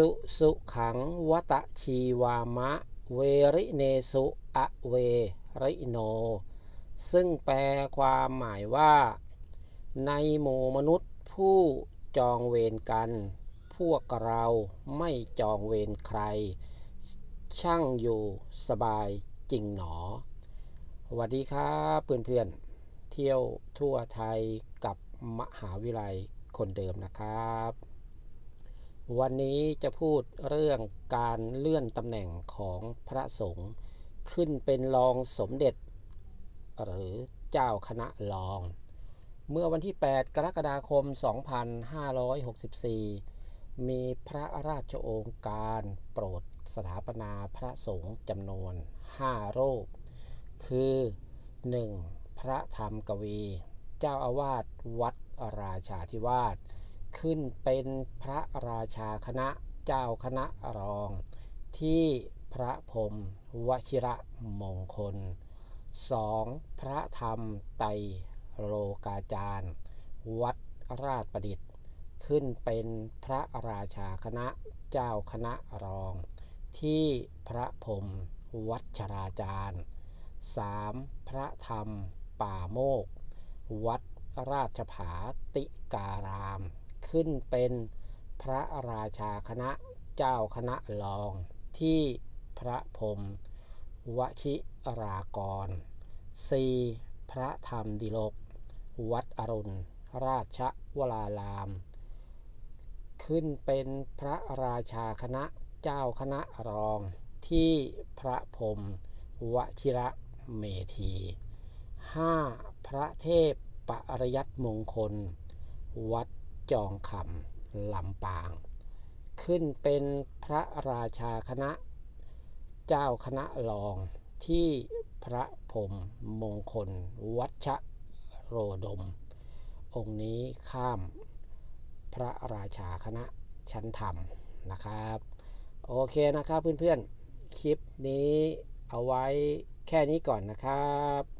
สุสุขังวัตชีวามะ เวริเนสุอะเวริโน ซึ่งแปลความหมายว่า ในหมู่มนุษย์ผู้จองเวรกัน พวกเราไม่จองเวรใคร ช่างอยู่สบายจริงหนอสวัสดีครับเพื่อนๆเที่ยวทั่วไทยกับมหาวิทยาลัยคนเดิมนะครับ วันนี้จะพูดเรื่องการเลื่อนตำแหน่งของพระสงฆ์ขึ้นเป็นรองสมเด็จ หรือเจ้าคณะรอง เมื่อวันที่ 8 กรกฎาคม 2564 มีพระราชโองการโปรดสถาปนาพระสงฆ์จำนวน 5 รูป คือ 1. พระธรรมกวี เจ้าอาวาสวัดราชาธิวาส ขึ้นเป็นพระราชาคณะเจ้าคณะรอง ที่พระพรมวชิระมงคล 2. พระธรรมไตรโลกาจารย์ วัดราชประดิษฐ์ ขึ้นเป็นพระราชาคณะเจ้าคณะรอง ที่พระพรมวัชราจารย์ 3. พระธรรมป่าโมก วัดราชผาติการาม ขึ้นเป็นพระราชาคณะเจ้าคณะรองที่พระพรมวชิรากร 4. พระธรรมดิลก วัดอรุณ ราชวราราม ขึ้นเป็นพระราชาคณะเจ้าคณะรองที่พระพรมวชิระเมธี 5. พระเทพปริยัตมงคล วัด จองคำลำปาง ขึ้นเป็นพระราชาคณะ เจ้าคณะรองที่พระพรมมงคล วัชโรดม องค์นี้ข้ามพระราชาคณะชั้นธรรมนะครับ โอเคนะครับเพื่อนๆ คลิปนี้เอาไว้แค่นี้ก่อนนะครับ